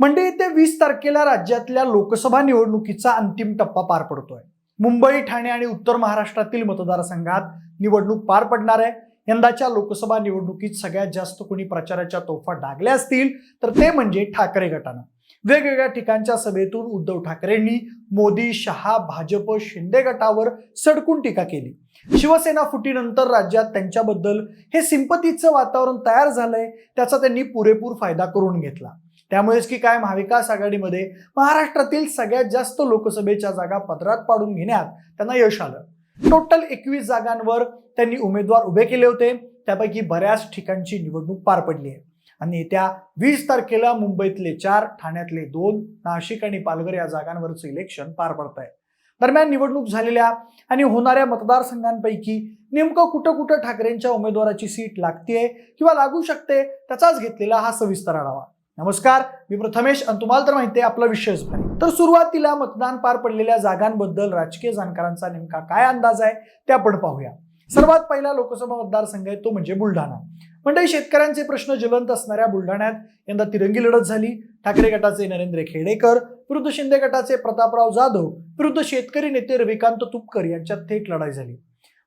म्हणजे येत्या वीस तारखेला राज्यातल्या लोकसभा निवडणुकीचा अंतिम टप्पा पार पडतोय. मुंबई ठाणे आणि उत्तर महाराष्ट्रातील मतदारसंघात निवडणूक पार पडणार आहे. यंदाच्या लोकसभा निवडणुकीत सगळ्यात जास्त कोणी प्रचाराच्या तोफा डागल्या असतील तर ते म्हणजे ठाकरे गटानं. वेगवेगळ्या ठिकाणच्या सभेतून उद्धव ठाकरेंनी मोदी शहा भाजप शिंदे गटावर सडकून टीका केली. शिवसेना फुटीनंतर राज्यात त्यांच्याबद्दल हे सिंपतीचं वातावरण तयार झालंय त्याचा त्यांनी पुरेपूर फायदा करून घेतला. त्यामुळेच की काय महाविकास आघाडीमध्ये महाराष्ट्रातील सगळ्यात जास्त लोकसभेच्या जागा पदरात पाडून घेण्यात त्यांना यश आलं. टोटल एकवीस जागांवर त्यांनी उमेदवार उभे केले होते. त्यापैकी बऱ्याच ठिकाणची निवडणूक पार पडली आहे. आणि येत्या वीस तारखेला मुंबईतले चार ठाण्यातले दोन नाशिक आणि पालघर या जागांवरचं इलेक्शन पार पडत आहे दरम्यान निवडणूक झालेल्या आणि होणाऱ्या मतदारसंघांपैकी नेमकं कुठं कुठं ठाकरेंच्या उमेदवाराची सीट लागतीये किंवा लागू शकते त्याचाच घेतलेला हा सविस्तर आढावा. नमस्कार मी प्रथमेश आणि तुम्हाला तर माहिती आहे आपला विषय तर सुरुवातीला मतदान पार पडलेल्या जागांबद्दल राजकीय जाणकारांचा नेमका काय अंदाज आहे ते आपण पाहूया. सर्वात पहिला लोकसभा मतदारसंघ आहे तो म्हणजे बुलढाणा. म्हणजे शेतकऱ्यांचे प्रश्न ज्वलंत असणाऱ्या बुलढाण्यात यंदा तिरंगी लढत झाली. ठाकरे गटाचे नरेंद्र खेडेकर विरुद्ध शिंदे गटाचे प्रतापराव जाधव विरुद्ध शेतकरी नेते रविकांत तुपकर यांच्यात थेट लढाई झाली.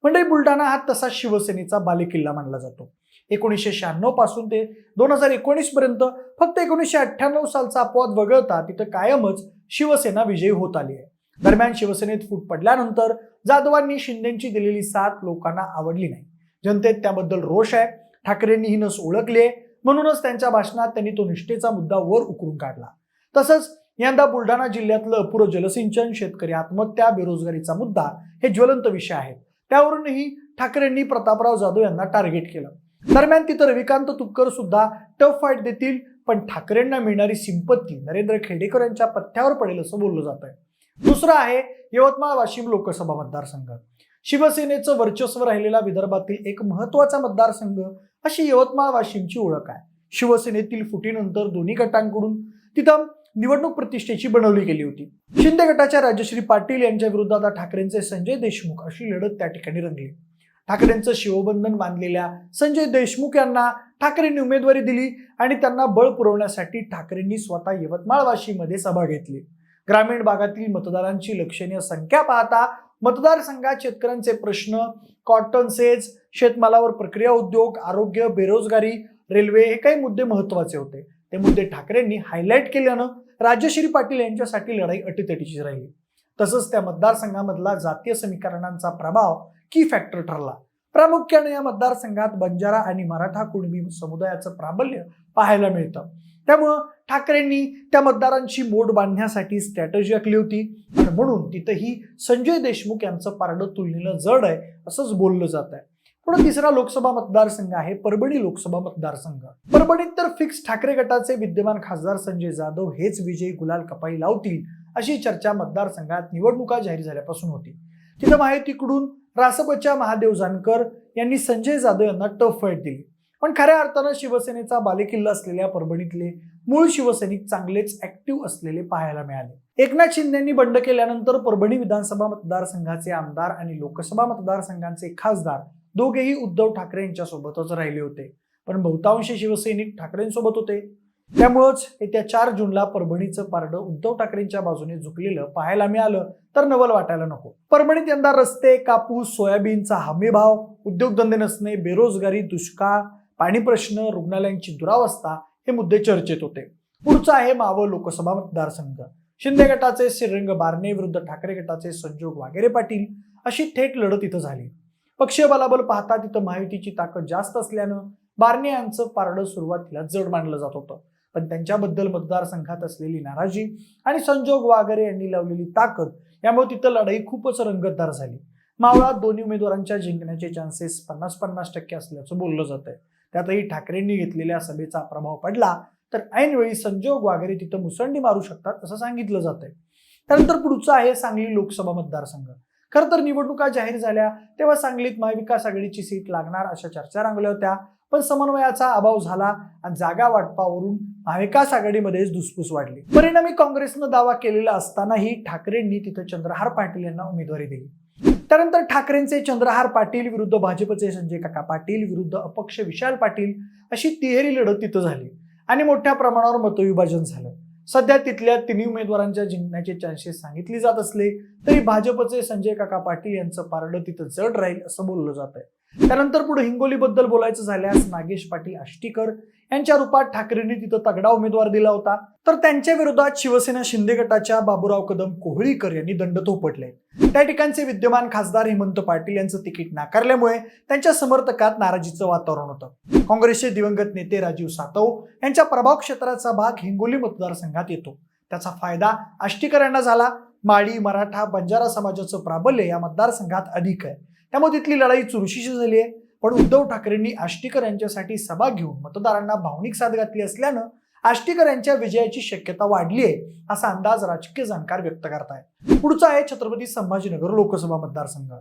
म्हणजे बुलढाणा हा तसा शिवसेनेचा बालेकिल्ला मानला जातो. एकोणीसशे शहाण्णवपासून ते दोन हजार एकोणीस पर्यंत फक्त एकोणीसशे अठ्ठ्याण्णव सालचा अपवाद वगळता तिथं कायमच शिवसेना विजयी होत आली आहे. दरम्यान शिवसेनेत फूट पडल्यानंतर जाधवांनी शिंदेची दिलेली साथ लोकांना आवडली नाही. जनतेत त्याबद्दल रोष आहे. ठाकरेंनी ही नस ओळखली आहे. म्हणूनच त्यांच्या भाषणात त्यांनी तो निष्ठेचा मुद्दा वर उकरून काढला. तसंच यंदा बुलढाणा जिल्ह्यातलं अपुरं जलसिंचन शेतकरी आत्महत्या बेरोजगारीचा मुद्दा हे ज्वलंत विषय आहेत. त्यावरूनही ठाकरेंनी प्रतापराव जाधव यांना टार्गेट केलं. दरम्यान तिथं रविकांत तुपकर सुद्धा टफ फाईट देतील पण ठाकरेंना मिळणारी सिंपत्ती नरेंद्र खेडेकर यांच्या पथ्यावर पडेल असं बोललं जात आहे. दुसरं आहे यवतमाळ वाशिम लोकसभा मतदारसंघ. शिवसेनेचं वर्चस्व राहिलेला विदर्भातील एक महत्त्वाचा मतदारसंघ अशी यवतमाळ वाशिमची ओळख आहे. शिवसेनेतील फुटीनंतर दोन्ही गटांकडून तिथं निवडणूक प्रतिष्ठेची बनवली गेली होती. शिंदे गटाच्या राजश्री पाटील यांच्या विरुद्ध आता ठाकरेंचे संजय देशमुख अशी लढत त्या ठिकाणी रंगली. ठाकरेंचं शिवबंधन बांधलेल्या संजय देशमुख यांना ठाकरेंनी उमेदवारी दिली आणि त्यांना बळ पुरवण्यासाठी ठाकरेंनी स्वतः यवतमाळ वाशीमध्ये सभा घेतली. ग्रामीण भागातील मतदारांची लक्षणीय संख्या पाहता मतदारसंघात शेतकऱ्यांचे प्रश्न कॉटन सेज शेतमालावर प्रक्रिया उद्योग आरोग्य बेरोजगारी रेल्वे हे काही मुद्दे महत्त्वाचे होते. ते मुद्दे ठाकरेंनी हायलाईट केल्यानं राजश्री पाटील यांच्यासाठी लढाई अटीतटीची राहिली. तसंच त्या मतदारसंघामधला जातीय समीकरणांचा प्रभाव की फॅक्टर ठरला. प्रामुख्याने या मतदारसंघात बंजारा आणि मराठा कुणबी समुदायाचं प्राबल्य पाहायला मिळतं. त्यामुळं ठाकरेंनी त्या मतदारांची मोड बांधण्यासाठी स्ट्रॅटजी आखली होती. आणि म्हणून तिथंही संजय देशमुख यांचं पारडं तुलनेनं जड आहे असंच बोललं जात आहे पुढे तिसरा लोकसभा मतदारसंघ आहे परभणी लोकसभा मतदारसंघ. परभणीत तर फिक्स ठाकरे गटाचे विद्यमान खासदार संजय जाधव हेच विजयी गुलाल कपाई लावतील अशी चर्चा मतदारसंघात निवडणुका जाहीर झाल्यापासून होती. तिथं माहितीकडून रासपच्या महादेव जानकर यांनी संजय जाधव यांना टफ फाईट दिली. पण खऱ्या अर्थानं शिवसेनेचा बालेकिल्ला असलेल्या परभणीतले मूळ शिवसैनिक चांगलेच ऍक्टिव्ह असलेले पाहायला मिळाले. एकनाथ शिंदेंनी बंड केल्यानंतर परभणी विधानसभा मतदारसंघाचे आमदार आणि लोकसभा मतदारसंघांचे खासदार दोघेही उद्धव ठाकरे यांच्यासोबतच राहिले होते. पण बहुतांश शिवसैनिक ठाकरेंसोबत होते. त्यामुळंच येत्या चार जूनला परभणीचं पारडं उद्धव ठाकरेंच्या बाजूने झुकलेलं पाहायला मिळालं तर नवल वाटायला नको. परभणीत यंदा रस्ते कापूस सोयाबीनचा हमीभाव उद्योगधंदे नसणे बेरोजगारी दुष्काळ पाणी प्रश्न रुग्णालयांची दुरावस्था हे मुद्दे चर्चेत होते. पुढचा आहे मावळ लोकसभा मतदारसंघ. शिंदे गटाचे श्रीरंग बारणे विरुद्ध ठाकरे गटाचे संजोग वागेरे पाटील अशी थेट लढत इथं झाली. पक्षीय बलाबल पाहता तिथं महायुतीची ताकद जास्त असल्यानं बारणे यांचं पारडं सुरुवातीला जड मानलं जात होतं. पण त्यांच्याबद्दल मतदारसंघात असलेली नाराजी आणि संजोग वागरे यांनी लावलेली ताकद यामुळे तिथं लढाई खूपच रंगतदार झाली. मावळात दोन्ही उमेदवारांच्या जिंकण्याचे चान्सेस पन्नास पन्नास टक्के असल्याचं बोललं जात आहे त्यातही ठाकरेंनी घेतलेल्या सभेचा प्रभाव पडला तर ऐनवेळी संजोग वागरे तिथं मुसंडी मारू शकतात असं सांगितलं जात आहे त्यानंतर पुढचं आहे सांगली लोकसभा मतदारसंघ. खरं तर निवडणुका जाहीर झाल्या तेव्हा सांगलीत महाविकास आघाडीची सीट लागणार अशा चर्चा रांगल्या होत्या. पण समन्वयाचा अभाव झाला आणि जागा वाटपावरून महाविकास आघाडीमध्येच धुसफूस वाढली. परिणामी काँग्रेसनं दावा केलेला असतानाही ठाकरेंनी तिथं चंद्रहार पाटील यांना उमेदवारी दिली. त्यानंतर ठाकरेंचे चंद्रहार पाटील विरुद्ध भाजपचे संजय काका पाटील विरुद्ध अपक्ष विशाल पाटील अशी तिहेरी लढत तिथं झाली आणि मोठ्या प्रमाणावर मतविभाजन झालं. सध्या तिथल्या तिन्ही उमेदवारांच्या जिंकण्याचे चान्सेस सांगितले जात असले तरी भाजपचे संजय काका पाटील यांचं पारडं तिथं जड राहील असं बोललं जात आहे त्यानंतर पुढे हिंगोलीबद्दल बोलायचं झाल्यास नागेश पाटील आष्टीकर यांच्या रूपात ठाकरेंनी तिथं तगडा उमेदवार दिला होता. तर त्यांच्या विरोधात शिवसेना शिंदे गटाच्या बाबुराव कदम कोहळीकर यांनी दंड थोपटले. त्या ठिकाणचे विद्यमान खासदार हेमंत पाटील यांचं तिकीट नाकारल्यामुळे त्यांच्या समर्थकात नाराजीचं वातावरण होतं. काँग्रेसचे दिवंगत नेते राजीव सातव यांच्या प्रभाव क्षेत्राचा भाग हिंगोली मतदारसंघात येतो. त्याचा फायदा आष्टीकर यांना झाला. माळी मराठा बंजारा समाजाचं प्राबल्य या मतदारसंघात अधिक आहे. त्यामुळे तिथली लढाई चुरशीची झाली आहे. पण उद्धव ठाकरेंनी आष्टीकर यांच्यासाठी सभा घेऊन मतदारांना भावनिक साथ घातली असल्यानं आष्टीकर यांच्या विजयाची शक्यता वाढली आहे असा अंदाज राजकीय जाणकार व्यक्त करतायत. पुढचा आहे छत्रपती संभाजीनगर लोकसभा मतदारसंघ.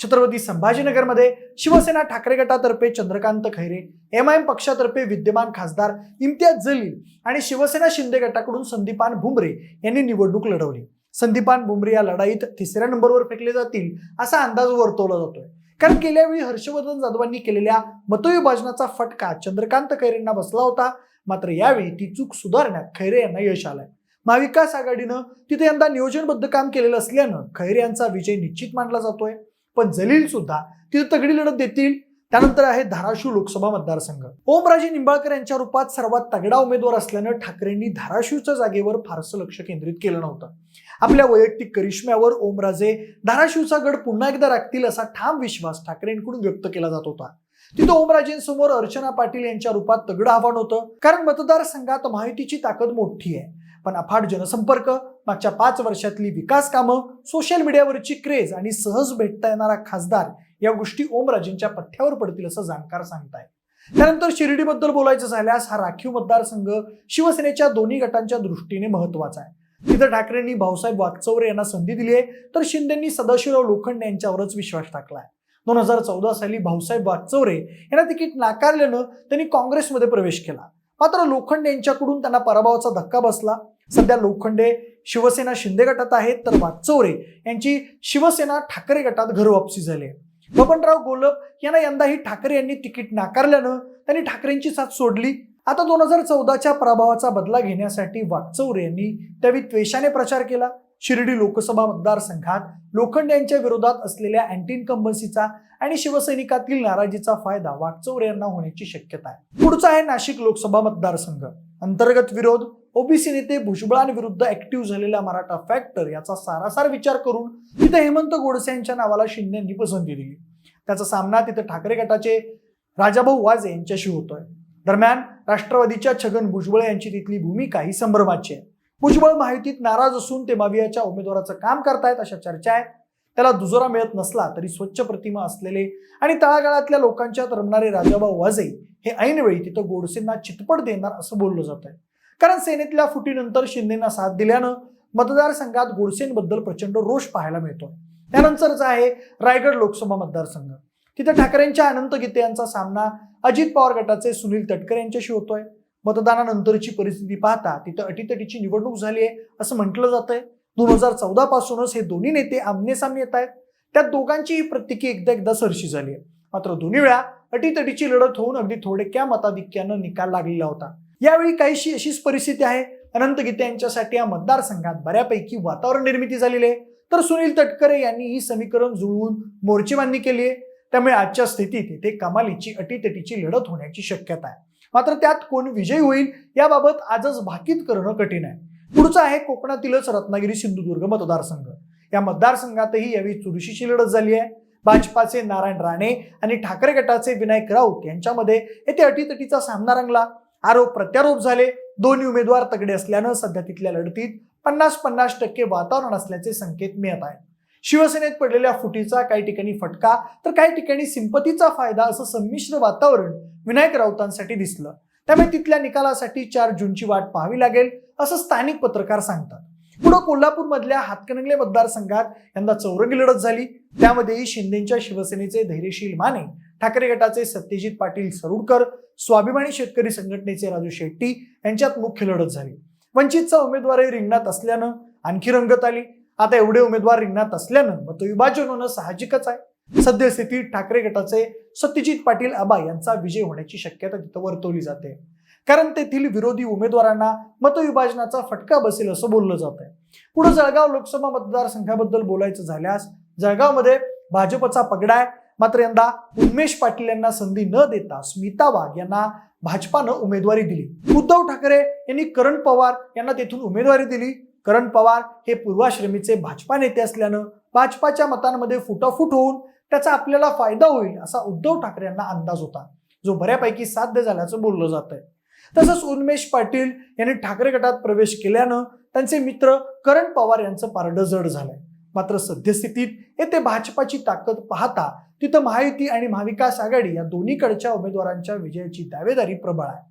छत्रपती संभाजीनगरमध्ये Shiv Sena Thackeray गटातर्फे Chandrakant Khaire M I M पक्षातर्फे विद्यमान खासदार इम्तियाज जलील आणि शिवसेना शिंदे गटाकडून संदीपान भुमरे यांनी निवडणूक लढवली. संदीपान बुमरी या लढाईत तिसऱ्या नंबरवर फेकले जातील असा अंदाज वर्तवला जातोय. कारण गेल्या वेळी हर्षवर्धन जाधवांनी केलेल्या मतविभाजनाचा फटका चंद्रकांत खैरेंना बसला होता मात्र यावेळी ती चूक सुधारण्यात खैरे यांना यश आलंय. महाविकास आघाडीनं तिथे यंदा नियोजनबद्ध काम केलेलं असल्यानं खैरे यांचा विजय निश्चित मानला जातोय. पण जलील सुद्धा तिथे तगडी लढत देतील त्यानंतर आहे धाराशिव लोकसभा मतदारसंघ. ओमराजे निंबाळकर यांच्या रूपात सर्वात तगडा उमेदवार असल्यानं ठाकरेंनी धाराशिवच्या जागेवर फारसं लक्ष केंद्रित केलं नव्हतं. आपल्या वैयक्तिक करिश्म्यावर ओमराजे धाराशिवचा गड पुन्हा एकदा राखतील असा ठाम विश्वास ठाकरेंकडून व्यक्त केला जात होता. तिथं ओमराजेंसमोर अर्चना पाटील यांच्या रूपात तगडं आव्हान होतं. कारण मतदारसंघात माहितीची ताकद मोठी आहे. पण अफाट जनसंपर्क मागच्या पाच वर्षातली विकास कामं सोशल मीडियावरची क्रेज आणि सहज भेटता येणारा खासदार या गोष्टी ओमराजेंच्या पथ्यावर पडतील असं जाणकार सांगताय त्यानंतर शिर्डीबद्दल बोलायचं झाल्यास हा राखीव मतदारसंघ शिवसेनेच्या दोन्ही गटांच्या दृष्टीने महत्त्वाचा आहे. तिथं ठाकरेंनी भाऊसाहेब वागचौरे यांना संधी दिली आहे तर शिंदेंनी सदाशिवराव लोखंडे यांच्यावरच विश्वास टाकलाय. दोन हजार चौदा साली भाऊसाहेब वागचौरे यांना तिकीट नाकारल्यानं त्यांनी काँग्रेसमध्ये प्रवेश केला. मात्र लोखंडे यांच्याकडून त्यांना पराभवाचा धक्का बसला. सध्या लोखंडे शिवसेना शिंदे गटात आहेत तर वागचौरे यांची शिवसेना ठाकरे गटात घरवापसी झाली आहे बबनराव गोलप यांना यंदाही ठाकरे यांनी तिकीट नाकारल्यानं त्यांनी ठाकरेंची साथ सोडली. आता दोन हजार चौदाच्या प्रभावाचा बदला घेण्यासाठी वागचौरे यांनी त्यावेळी त्वेषाने प्रचार केला. शिर्डी लोकसभा मतदारसंघात लोखंड यांच्या विरोधात असलेल्या अँटी इन्कम्बन्सीचा आणि शिवसैनिकातील नाराजीचा फायदा वागचौरे यांना होण्याची शक्यता आहे. पुढचा आहे नाशिक लोकसभा मतदारसंघ. अंतर्गत विरोध ओबीसी नेते भुजबळांविरुद्ध ऍक्टिव्ह झालेला मराठा फॅक्टर याचा सारासार विचार करून तिथे हेमंत गोडसे यांच्या नावाला शिंदेंनी पसंती दिली. त्याचा सामना तिथे ठाकरे गटाचे राजाभाऊ वाजे यांच्याशी होतोय. दरम्यान राष्ट्रवादीच्या छगन भुजबळ यांची तिथली भूमिका ही संभ्रमाची आहे. भुजबळ माहितीत नाराज असून ते मावियाच्या उमेदवाराचं काम करतायत अशा चर्चा आहेत. त्याला दुजोरा मिळत नसला तरी स्वच्छ प्रतिमा असलेले आणि तळागाळातल्या लोकांच्यात रमणारे राजाभाऊ वाजे हे ऐनवेळी तिथं गोडसेंना चितपट देणार असं बोललं जात आहे कारण सेनेतल्या फुटीनंतर शिंदेना साथ दिल्यानं मतदारसंघात गोडसेंबद्दल प्रचंड रोष पाहायला मिळतोय. त्यानंतरचा आहे रायगड लोकसभा मतदारसंघ. तिथे ठाकरेंच्या अनंत गीते यांचा सामना अजित पवार गटाचे सुनील तटकरे यांच्याशी होतोय. मतदानानंतरची परिस्थिती पाहता तिथं अटीतटीची निवडणूक झाली आहे असं म्हटलं जात आहे दोन हजार चौदा पासूनच हे दोन्ही नेते आमने सामने येत आहेत. त्या दोघांचीही प्रत्येकी एकदा एकदा सरशी झाली आहे. मात्र दोन्ही वेळा अटीतटीची लढत होऊन अगदी थोडक्या मताधिक्यानं निकाल लागलेला होता. यावेळी काहीशी अशीच परिस्थिती आहे. अनंत गीते यांच्यासाठी या मतदारसंघात बऱ्यापैकी वातावरण निर्मिती झालेली आहे. तर सुनील तटकरे यांनी ही समीकरण जुळवून मोर्चेबांधणी केली आहे. त्यामुळे आजच्या स्थितीत येथे कमालीची अटीतटीची लढत होण्याची शक्यता आहे. मात्र त्यात कोण विजयी होईल याबाबत आजच भाकीत करणं कठीण आहे. पुढचं आहे कोकणातीलच रत्नागिरी सिंधुदुर्ग मतदारसंघ. या मतदारसंघातही यावेळी चुरशीची लढत झाली आहे. भाजपाचे नारायण राणे आणि ठाकरे गटाचे विनायक राऊत यांच्यामध्ये येथे अटीतटीचा सामना रंगला. आरोप प्रत्यारोप झाले. दोन्ही उमेदवार तगडे असल्यानं सध्या तिथल्या लढतीत पन्नास पन्नास टक्के वातावरण असल्याचे संकेत मिळत आहेत. शिवसेनेत पडलेल्या फुटीचा काही ठिकाणी फटका तर काही ठिकाणी सिंपतीचा फायदा असं संमिश्र वातावरण विनायक राऊतांसाठी दिसलं. त्यामुळे तिथल्या निकालासाठी चार जूनची वाट पाहावी लागेल असं स्थानिक पत्रकार सांगतात. पुढे कोल्हापूरमधल्या हातकणंगले मतदारसंघात यंदा चौरंगी लढत झाली. त्यामध्येही शिंदेच्या शिवसेनेचे धैर्यशील माने ठाकरे गटाचे सत्यजित पाटील सरुडकर स्वाभिमानी शेतकरी संघटनेचे राजू शेट्टी यांच्यात मुख्य लढत झाली. वंचितचा उमेदवारही रिंगणात असल्यानं आणखी रंगत आली. आता एवढे उमेदवार रिंगणात असल्यानं मतविभाजन होणं साहजिकच आहे. सद्यस्थितीत ठाकरे गटाचे सत्यजित पाटील आबा यांचा विजय होण्याची शक्यता तिथं वर्तवली जाते. कारण तेथील विरोधी उमेदवारांना मतविभाजनाचा फटका बसेल असं बोललं जात आहे पुढे जळगाव लोकसभा मतदारसंघाबद्दल बोलायचं झाल्यास जळगावमध्ये भाजपचा पगडा आहे. मात्र यंदा उन्मेष पाटील यांना संधी न देता स्मिता वाघ यांना भाजपानं उमेदवारी दिली. उद्धव ठाकरे यांनी करण पवार यांना तेथून उमेदवारी दिली. करण पवार हे पूर्वाश्रमीचे भाजपा नेते असल्यानं भाजपाच्या मतांमध्ये फुटाफूट होऊन त्याचा आपल्याला फायदा होईल असा उद्धव ठाकरे यांना अंदाज होता जो बऱ्यापैकी साध्य झाल्याचं बोललं जात आहे तसंच उन्मेष पाटील यांनी ठाकरे गटात प्रवेश केल्यानं त्यांचे मित्र करण पवार यांचं पारडं जड झालंय. मात्र सद्यस्थितीत येथे भाजपाची ताकद पाहता तिथं महायुती आणि महाविकास आघाडी या दोन्हीकडच्या उमेदवारांच्या विजयाची दावेदारी प्रबळ आहे.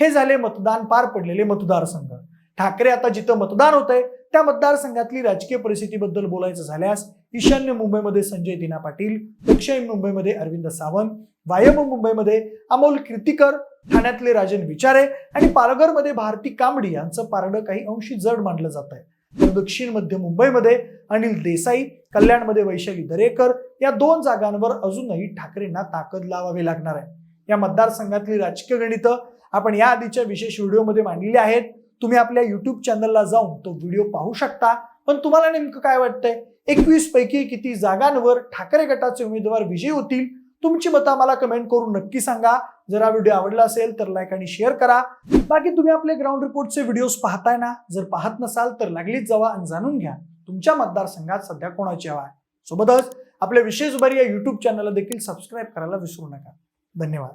हे झाले मतदान पार पडलेले मतदारसंघ. ठाकरे आता जिथं मतदान होत आहे त्या मतदारसंघातली राजकीय परिस्थितीबद्दल बोलायचं झाल्यास ईशान्य मुंबईमध्ये संजय दिना पाटील दक्षिण मुंबईमध्ये अरविंद सावंत वायव्य मुंबईमध्ये अमोल कीर्तीकर ठाण्यातले राजन विचारे आणि पालघरमध्ये भारती कांबडी यांचं पारडं काही अंशी जड मानलं जात आहे तर दक्षिण मध्य मुंबईमध्ये अनिल देसाई कल्याणमध्ये वैशाली दरेकर या दोन जागांवर अजूनही ठाकरेंना ताकद लावावी लागणार आहे. या मतदारसंघातली राजकीय गणितं आपण या आधीच्या विशेष व्हिडिओमध्ये मांडलेली आहेत. तुम्ही आपल्या युट्यूब चॅनलला जाऊन तो व्हिडिओ पाहू शकता. पण तुम्हाला नेमकं काय वाटतंय? एकवीस पैकी किती जागांवर ठाकरे गटाचे उमेदवार विजयी होतील? तुमची मतं आम्हाला कमेंट करून नक्की सांगा. जर हा व्हिडिओ आवडला असेल तर लाईक आणि शेअर करा. बाकी तुम्ही आपले ग्राउंड रिपोर्टचे व्हिडिओज पाहताय ना? जर पाहत नसाल तर लागलीच जावा आणि जाणून घ्या. तुमच्या मतदारसंघात सध्या कोणाची हवा आहे? सोबतच आपल्या विशेष बारी या युट्यूब चॅनलला देखील सबस्क्राईब करायला विसरू नका. धन्यवाद.